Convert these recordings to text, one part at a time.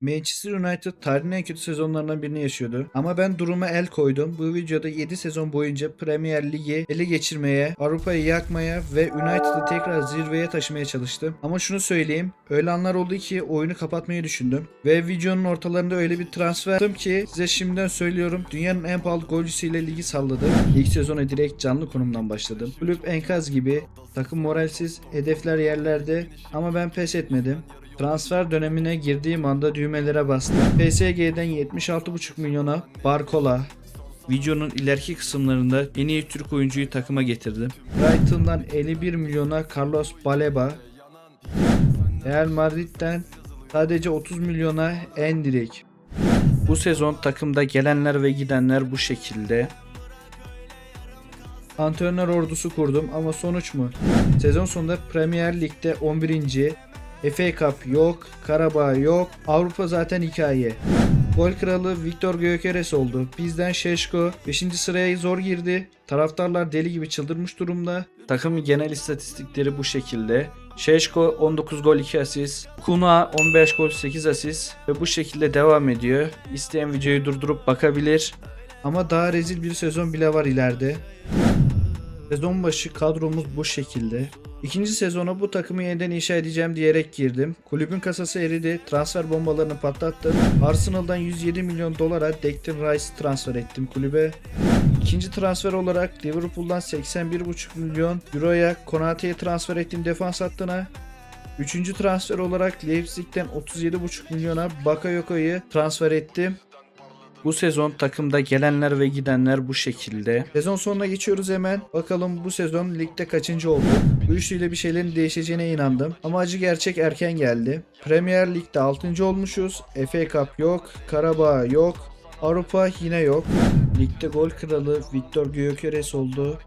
Manchester United tarihin en kötü sezonlarından birini yaşıyordu. Ama ben duruma el koydum. Bu videoda 7 sezon boyunca Premier Ligi ele geçirmeye, Avrupa'yı yakmaya ve United'ı tekrar zirveye taşımaya çalıştım. Ama şunu söyleyeyim. Öyle anlar oldu ki oyunu kapatmayı düşündüm. Ve videonun ortalarında öyle bir transfer yaptım ki size şimdiden söylüyorum. Dünyanın en pahalı golcüsüyle ligi salladım. İlk sezona direkt canlı konumdan başladım. Kulüp enkaz gibi, takım moralsiz, hedefler yerlerde ama ben pes etmedim. Transfer dönemine girdiğim anda düğmelere bastım. PSG'den 76,5 milyona Barcola, Videonun ileriki kısımlarında en iyi Türk oyuncuyu takıma getirdim. Brighton'dan 51 milyona Carlos Baleba, Real Madrid'den sadece 30 milyona Endrick. Bu sezon takımda gelenler ve gidenler bu şekilde. Antrenör ordusu kurdum ama sonuç mu? Sezon sonunda Premier Lig'de 11. FA Cup yok, Karabağ yok, Avrupa zaten hikaye. Gol kralı Viktor Gyökeres oldu. Bizden Şeşko 5. sıraya zor girdi. Taraftarlar deli gibi çıldırmış durumda. Takımın genel istatistikleri bu şekilde. Şeşko 19 gol 2 asist. Kuna 15 gol 8 asist. Ve bu şekilde devam ediyor. İsteyen videoyu durdurup bakabilir. Ama daha rezil bir sezon bile var ileride. Sezon başı kadromuz bu şekilde. İkinci sezona bu takımı yeniden inşa edeceğim diyerek girdim. Kulübün kasası eridi. Transfer bombalarını patlattım. Arsenal'dan 107 milyon dolara Declan Rice transfer ettim kulübe. İkinci transfer olarak Liverpool'dan 81,5 milyon euroya Konate'ye transfer ettim defans hattına. Üçüncü transfer olarak Leipzig'ten 37,5 milyona Bakayoko'yu transfer ettim. Bu sezon takımda gelenler ve gidenler bu şekilde. Sezon sonuna geçiyoruz hemen. Bakalım bu sezon ligde kaçıncı oldu? Bu üçlüyle bir şeylerin değişeceğine inandım. Ama acı gerçek erken geldi. Premier Lig'de 6. olmuşuz. FA Cup yok. Karabağ yok. Avrupa yine yok. Ligde gol kralı Viktor Gyökeres oldu.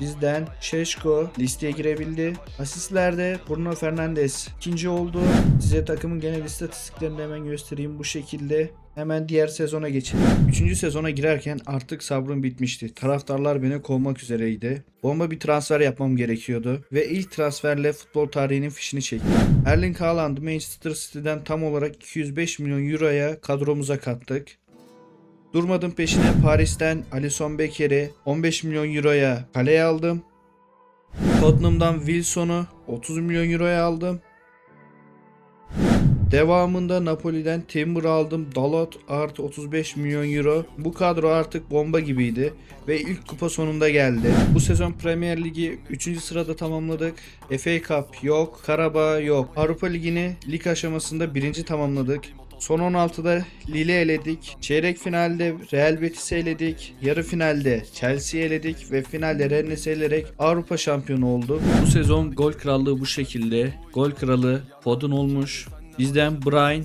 Bizden Şeşko listeye girebildi. Asistlerde Bruno Fernandes ikinci oldu. Size takımın genel istatistiklerini hemen göstereyim bu şekilde. Hemen diğer sezona geçelim. Üçüncü sezona girerken artık sabrım bitmişti. Taraftarlar beni kovmak üzereydi. Bomba bir transfer yapmam gerekiyordu. Ve ilk transferle futbol tarihinin fişini çektim. Erling Haaland'ı Manchester City'den tam olarak 205 milyon euroya kadromuza kattık. Durmadım peşine Paris'ten Alisson Becker'i 15 milyon euroya kaleye aldım. Tottenham'dan Wilson'u 30 milyon euroya aldım. Devamında Napoli'den Timber aldım. Dalot artı 35 milyon euro. Bu kadro artık bomba gibiydi. Ve ilk kupa sonunda geldi. Bu sezon Premier Ligi 3. sırada tamamladık. FA Cup yok. Karabağ yok. Avrupa Ligi'ni lig aşamasında birinci tamamladık. Son 16'da Lille eledik. Çeyrek finalde Real Betis'i eledik. Yarı finalde Chelsea'yi eledik ve finalde Rennes'i elerek Avrupa şampiyonu oldu. Bu sezon gol krallığı bu şekilde. Gol kralı Foden olmuş. Bizden Brian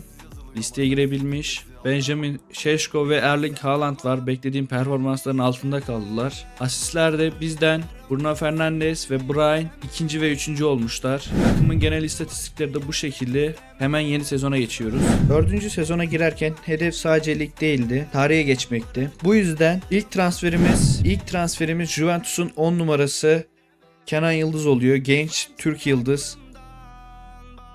listeye girebilmiş. Benjamin Şeşko ve Erling Haaland var. Beklediğim performansların altında kaldılar. Asistlerde bizden Bruno Fernandes ve Brian ikinci ve üçüncü olmuşlar. Takımın genel istatistikleri de bu şekilde. Hemen yeni sezona geçiyoruz. Dördüncü sezona girerken hedef sadece lig değildi. Tarihe geçmekti. Bu yüzden ilk transferimiz, ilk transferimiz Juventus'un 10 numarası Kenan Yıldız oluyor. Genç Türk Yıldız.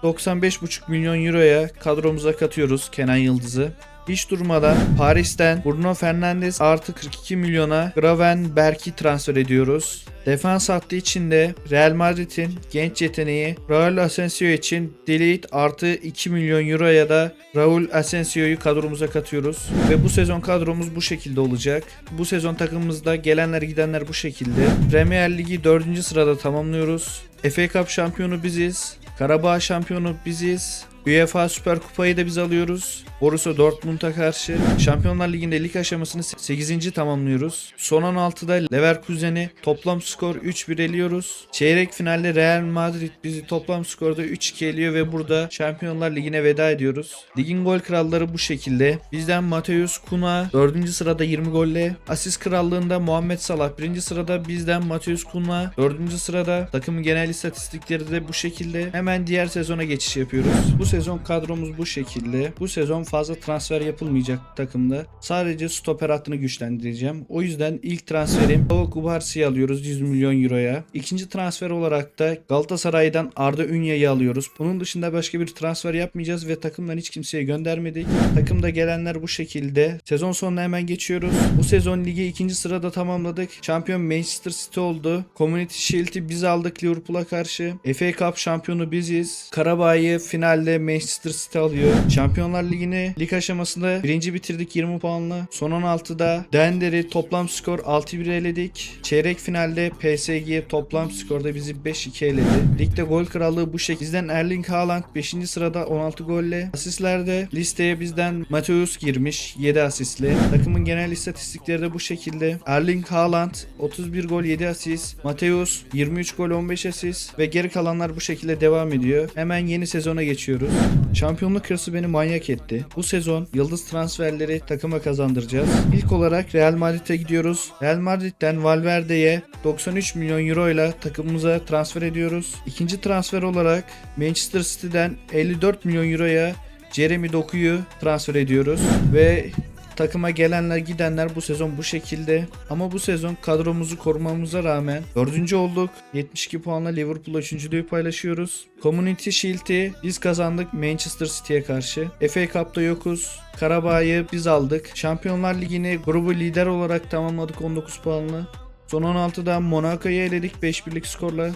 95,5 milyon euroya kadromuza katıyoruz Kenan Yıldız'ı. Hiç durmadan Paris'ten Bruno Fernandes artı 42 milyona Gravenberg'i transfer ediyoruz. Defans hattı için de Real Madrid'in genç yeteneği Raul Asensio için Delete artı 2 milyon euroya da Raul Asensio'yu kadromuza katıyoruz. Ve bu sezon kadromuz bu şekilde olacak. Bu sezon takımımızda gelenler gidenler bu şekilde. Premier Ligi 4. sırada tamamlıyoruz. FA Cup şampiyonu biziz. Karabağ şampiyonu biziz. UEFA Süper Kupayı da biz alıyoruz. Borussia Dortmund'a karşı Şampiyonlar Ligi'nde lig aşamasını 8. tamamlıyoruz. Son 16'da Leverkusen'i toplam skor 3-1 eliyoruz. Çeyrek finalde Real Madrid bizi toplam skorda 3-2 eliyor ve burada Şampiyonlar Ligi'ne veda ediyoruz. Ligin gol kralları bu şekilde. Bizden Mateus Kuna 4. sırada 20 golle. Asist krallığında Muhammed Salah 1. sırada. Bizden Mateus Kuna 4. sırada. Takımın genel istatistikleri de bu şekilde. Hemen diğer sezona geçiş yapıyoruz. Bu sezon sezon kadromuz bu şekilde. Bu sezon fazla transfer yapılmayacak takımda. Sadece stoper hattını güçlendireceğim. O yüzden ilk transferim Pau Kubarsi'yi alıyoruz 100 milyon euroya. İkinci transfer olarak da Galatasaray'dan Arda Ünye'yi alıyoruz. Bunun dışında başka bir transfer yapmayacağız ve takımdan hiç kimseye göndermedik. Takımda gelenler bu şekilde. Sezon sonuna hemen geçiyoruz. Bu sezon ligi ikinci sırada tamamladık. Şampiyon Manchester City oldu. Community Shield'i biz aldık Liverpool'a karşı. FA Cup şampiyonu biziz. Karabağ'ı finalde Manchester City alıyor. Şampiyonlar Ligi'ni lig aşamasında birinci bitirdik 20 puanla. Son 16'da Dender'i toplam skor 6-1 eledik. Çeyrek finalde PSG'ye toplam skorda bizi 5-2 eledi. Ligde gol krallığı bu şekilde. Bizden Erling Haaland 5. sırada 16 golle. Asistlerde listeye bizden Mateus girmiş 7 asistle. Takımın genel istatistikleri de bu şekilde. Erling Haaland 31 gol 7 asist. Mateus 23 gol 15 asist. Ve geri kalanlar bu şekilde devam ediyor. Hemen yeni sezona geçiyoruz. Şampiyonluk hırsı beni manyak etti. Bu sezon yıldız transferleri takıma kazandıracağız. İlk olarak Real Madrid'e gidiyoruz. Real Madrid'den Valverde'ye 93 milyon euro ile takımımıza transfer ediyoruz. İkinci transfer olarak Manchester City'den 54 milyon euroya Jeremy Doku'yu transfer ediyoruz ve takıma gelenler gidenler bu sezon bu şekilde. Ama bu sezon kadromuzu korumamıza rağmen 4. olduk. 72 puanla Liverpool'la 3.lüğü paylaşıyoruz. Community Shield'i biz kazandık Manchester City'ye karşı. FA Cup'ta yokuz. Karabağ'ı biz aldık. Şampiyonlar Ligi'ni grubu lider olarak tamamladık 19 puanla. Son 16'da Monaco'yu eledik 5-1'lik skorla.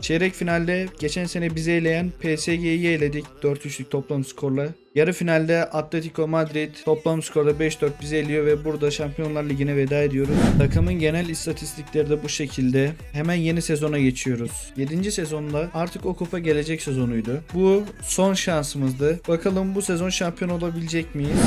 Çeyrek finalde geçen sene bizi eleyen PSG'yi eledik 4-3'lük toplam skorla. Yarı finalde Atletico Madrid toplam skorda 5-4 bizi eliyor ve burada Şampiyonlar Ligi'ne veda ediyoruz. Takımın genel istatistikleri de bu şekilde. Hemen yeni sezona geçiyoruz. 7. sezonda artık o kupa gelecek sezonuydu. Bu son şansımızdı. Bakalım bu sezon şampiyon olabilecek miyiz?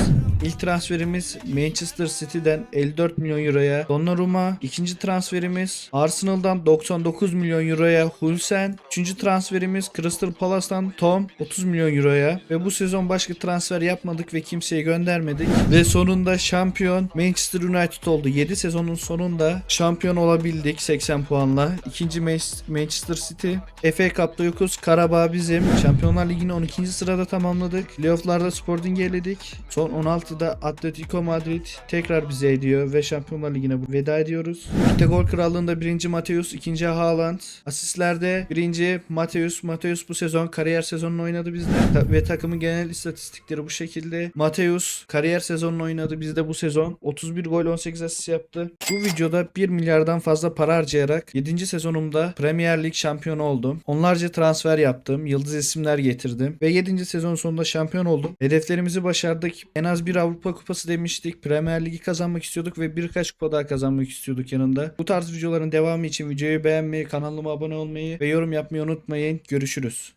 İlk transferimiz Manchester City'den 54 milyon euroya Donnarumma. İkinci transferimiz Arsenal'dan 99 milyon euroya Hulsen. Üçüncü transferimiz Crystal Palace'tan Tom 30 milyon euroya. Ve bu sezon başka transfer yapmadık ve kimseye göndermedik. Ve sonunda şampiyon Manchester United oldu. 7 sezonun sonunda şampiyon olabildik 80 puanla. İkinci Ma- Manchester City. FA Cup'ta yokuz. Karabağ bizim. Şampiyonlar Ligi'ni 12. sırada tamamladık. Playoff'larda Sporting'i eledik. Son 16'da Atletico Madrid tekrar bize ediyor ve Şampiyonlar Ligi'ne veda ediyoruz. Ligde gol krallığında birinci Mateus, ikinci Haaland. Asistlerde birinci Mateus. Mateus bu sezon kariyer sezonunu oynadı bizde. Ta- ve takımın genel istatistikleri bu şekilde. Mateus kariyer sezonunu oynadı bizde bu sezon. 31 gol 18 asist yaptı. Bu videoda 1 milyardan fazla para harcayarak 7. sezonumda Premier Lig şampiyonu oldum. Onlarca transfer yaptım. Yıldız isimler getirdim. Ve 7. sezon sonunda şampiyon oldum. Hedeflerimizi başardık. En az bir Avrupa Kupası demiştik. Premier Ligi kazanmak istiyorduk ve birkaç kupa daha kazanmak istiyorduk yanında. Bu tarz videoların devamı için videoyu beğenmeyi, kanalıma abone olmayı ve yorum yapmayı unutmayın. Görüşürüz.